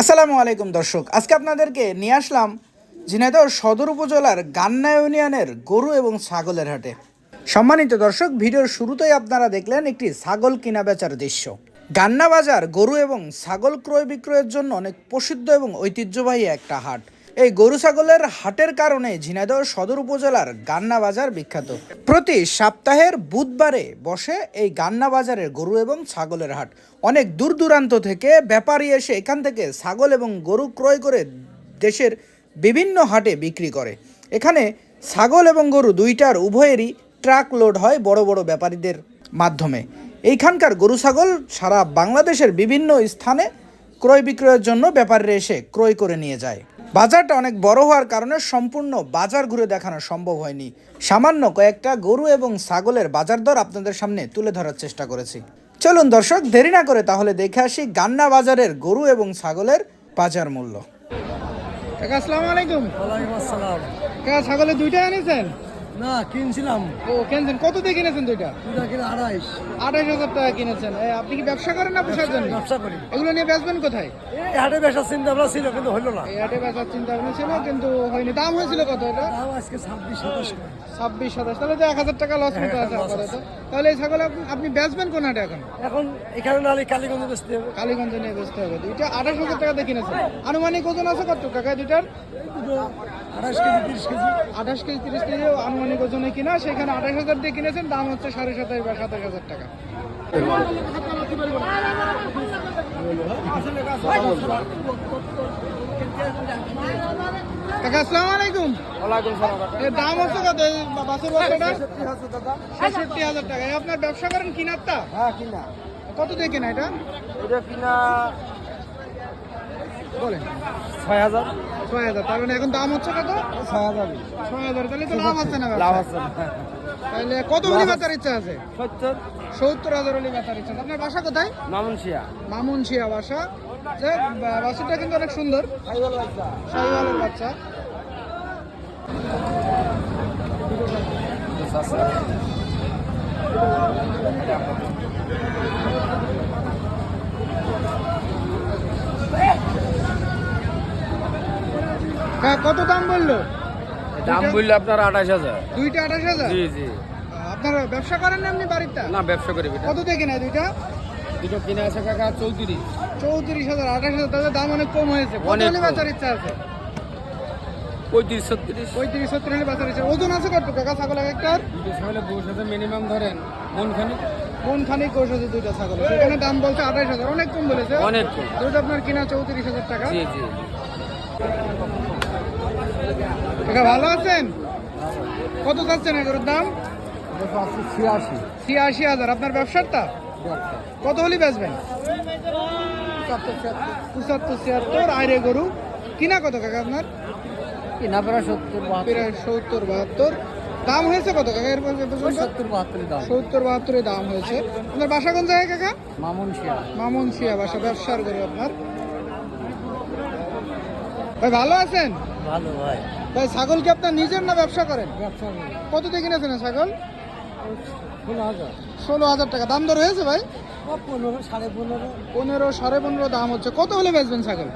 আসসালামু আলাইকুম দর্শক, আজকে আপনাদেরকে নিয়ে আসলাম ঝিনাইদহ সদর উপজেলার গান্না ইউনিয়নের গরু এবং ছাগলের হাটে। সম্মানিত দর্শক, ভিডিওর শুরুতেই আপনারা দেখলেন একটি ছাগল কিনা বেচার দৃশ্য। গান্না বাজার গরু এবং ছাগল ক্রয় বিক্রয়ের জন্য অনেক প্রসিদ্ধ এবং ঐতিহ্যবাহী একটা হাট। এই গরু ছাগলের হাটের কারণে ঝিনাইদহ সদর উপজেলার গান্না বাজার বিখ্যাত। প্রতি সপ্তাহের বুধবারে বসে এই গান্না বাজারের গরু এবং ছাগলের হাট। অনেক দূর দূরান্ত থেকে ব্যাপারী এসে এখান থেকে ছাগল এবং গরু ক্রয় করে দেশের বিভিন্ন হাটে বিক্রি করে। এখানে ছাগল এবং গরু দুইটার উভয়েরই ট্রাক লোড হয় বড় বড় ব্যাপারীদের মাধ্যমে। এইখানকার গরু ছাগল সারা বাংলাদেশের বিভিন্ন স্থানে ক্রয় বিক্রয়ের জন্য ব্যাপারীরা এসে ক্রয় করে নিয়ে যায়। বাজারটা অনেক বড় হওয়ার কারণে সম্পূর্ণ বাজার ঘুরে দেখানো সম্ভব হয়নি। সামান্য কয়েকটা গরু এবং ছাগলের বাজার দর আপনাদের সামনে তুলে ধরার চেষ্টা করেছি। চলুন দর্শক দেরি না করে তাহলে দেখে আসি গান্না বাজারের গরু এবং ছাগলের বাজার মূল্য। আসসালামু আলাইকুম। ওয়ালাইকুম আসসালাম। কাকা ছাগলের দুইটা এনেছেন না কিনছিলাম। ও কিনেছেন। কত দিয়ে কিনেছেন দুটা কিনে আড়াইশ। আঠাশ হাজার টাকা কিনেছেন। এ, আপনি কি ব্যবসা করেন না পোষার জন্য? ব্যবসা করি। এগুলো নিয়ে বেচবেন কোথায়? এই হাটে বেসার চিন্তা ভাবনা ছিল কিন্তু হইল না। এই হাটে বেচার চিন্তা ভাবনা ছিল কিন্তু হয়নি। দাম হয়েছিল কত এটা? দাম আজকে ছাব্বিশ সাতাশ করে। ছাব্বিশ সাতাশ। তাহলে তো এক হাজার টাকা লস মতো আছে আপাতত। তাহলে এই ছাগল আপনি- আপনি বেচবেন কোন হাটে এখন? এখন এখানে নালে কালীগঞ্জে বেচতে হবে। কালীগঞ্জে নিয়ে বেচতে হবে। দুইটা আঠাশ হাজার টাকা দিয়ে কিনেছেন। আনুমানিক ওজন আছে কত টাকা দুইটার? দুটো আড়াইশ কেজি তিরিশ কেজি। আঠাশ কেজি তিরিশ কেজি আনুমানিক ওজনে কিনা সেখানে আঠাশ হাজার দিয়ে কিনেছেন দাম হচ্ছে সাড়ে সাতাশ বা সাতাশ হাজার টাকা। কাকা আসসালামু আলাইকুম। এর দাম হচ্ছে কত? এই টাকা। আপনার ব্যবসা করেন কিনারটা হ্যাঁ কিনা। কত দিয়ে কিনা এটা? এটা কিনা বলেন। ছয় হাজার। ছয় হাজার। তার মানে এখন দাম হচ্ছে কত? ছয় হাজার। ছয় হাজার। তাহলে তো লাভ আছে। না লাভ আছে তাহলে কত হলে বেচার ইচ্ছা আছে? সত্তর। সত্তর হাজার হলে বেচার ইচ্ছা আছে। আপনার বাসা কোথায়? মামুনশিয়া। মামুনশিয়া বাসা। যে বা- কিন্তু অনেক সুন্দর। শাহিওয়ালের বাচ্চা। হ্যাঁ, কত দাম বলল? দাম বললে আপনার আঠাশ হাজার। দুইটা আঠাশ হাজার? জি জি। আপনার ব্যবসা করেন না আপনি বাড়িটা? না ব্যবসা করি কত দিয়ে কিনা দুইটা? দুটো কিনে আছে কাকা চৌত্রিশ। চৌত্রিশ হাজার আঠাশ হাজার তাহলে দাম অনেক কম হয়েছে। অনেক ইচ্ছা আছে? পঁয়ত্রিশ ছত্রিশ। পঁয়ত্রিশ সত্তর হলে বেচার ইচ্ছা ওজন আছে কত কাকা ছাগল এক একটার? দুটো ছাগলের বউর সাথে মিনিমাম ধরেন মনখানি। কোন খানিক কোষ আছে দুইটা ছাগল সেখানে দাম বলছে আঠাশ হাজার। অনেক কম বলেছে। অনেক কম। দুটো আপনার কিনা চৌত্রিশ হাজার টাকা। জি জি। কাকা ভালো আছেন? কত চাচ্ছেন এগুলোর দাম? ছিয়াশি ছিয়াশি হাজার। আপনার ব্যবসারটা কত হলে বেচবেন? পঁচাত্তর ছিয়াত্তর। আইরে গরু। কিনা কত কাকা আপনার? কিনা প্রায় সত্তর প্রায় সত্তর বাহাত্তর। দাম হয়েছে কত কাকা এর? সত্তর বাহাত্তর দাম। সত্তর বাহাত্তরের দাম হয়েছে। আপনার বাসা কোন জায়গায় কাকা? মামুনশিয়া। মামুন শিয়া বাসা ব্যবসার গরু আপনার। ভাই ভালো আছেন? ভালো ভাই ভাই ছাগল কি আপনার নিজের না ব্যবসা করেন? ব্যবসা করি। কত দিয়ে কিনেছেন ছাগল? ষোলো হাজার। ষোলো হাজার টাকা। দাম দর হয়েছে ভাই? পনেরো সাড়ে পনেরো। পনেরো সাড়ে পনেরো দাম হচ্ছে। কত হলে বেচবেন ছাগল?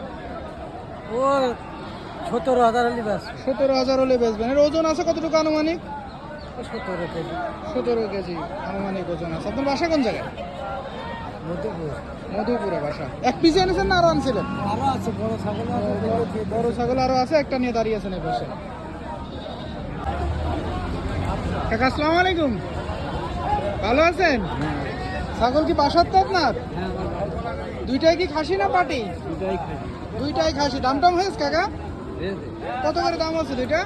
ও সতেরো হাজার হলে ব্যাস সতেরো হাজার হলে বেচবেন। এর ওজন আছে কতটুকু আনুমানিক? সতেরো কেজি। সতেরো কেজি আনুমানিক ওজন আছে। আপনার বাসা কোন জায়গায়? মধ্যপুর মধুপুরে বাসা। এক পিসে এনেছেন না আরও আনছিলেন? আরও আছে বড় ছাগল বড় ছাগল আরও আছে একটা নিয়ে দাঁড়িয়ে আছেন এই পাশে। কাকা আসসালামু আলাইকুম। ভালো আছেন? ছাগল কি বাসার তো আপনার? দুইটাই কি খাসি না পাটি? দুইটাই খাসি। দাম টাম হয়েছে কাকা? কত করে দাম আছে দুইটা?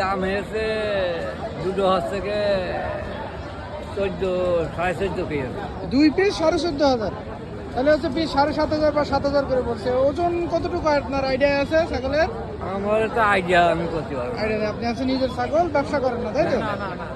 দাম হয়েছে দুটো হচ্ছে কে চোদ্দ সাড়ে চোদ্দ পিস দুই পিস সাড়ে চোদ্দ হাজার। তাহলে হচ্ছে পিস সাড়ে সাত হাজার বা সাত হাজার করে পড়ছে। ওজন কতটুকু আপনার আইডিয়া আছে ছাগলের? আমার তো আইডিয়া আমি করতে পারব আইডিয়া আপনি আছে নিজের ছাগল ব্যবসা করেন না তাই তো? না না না।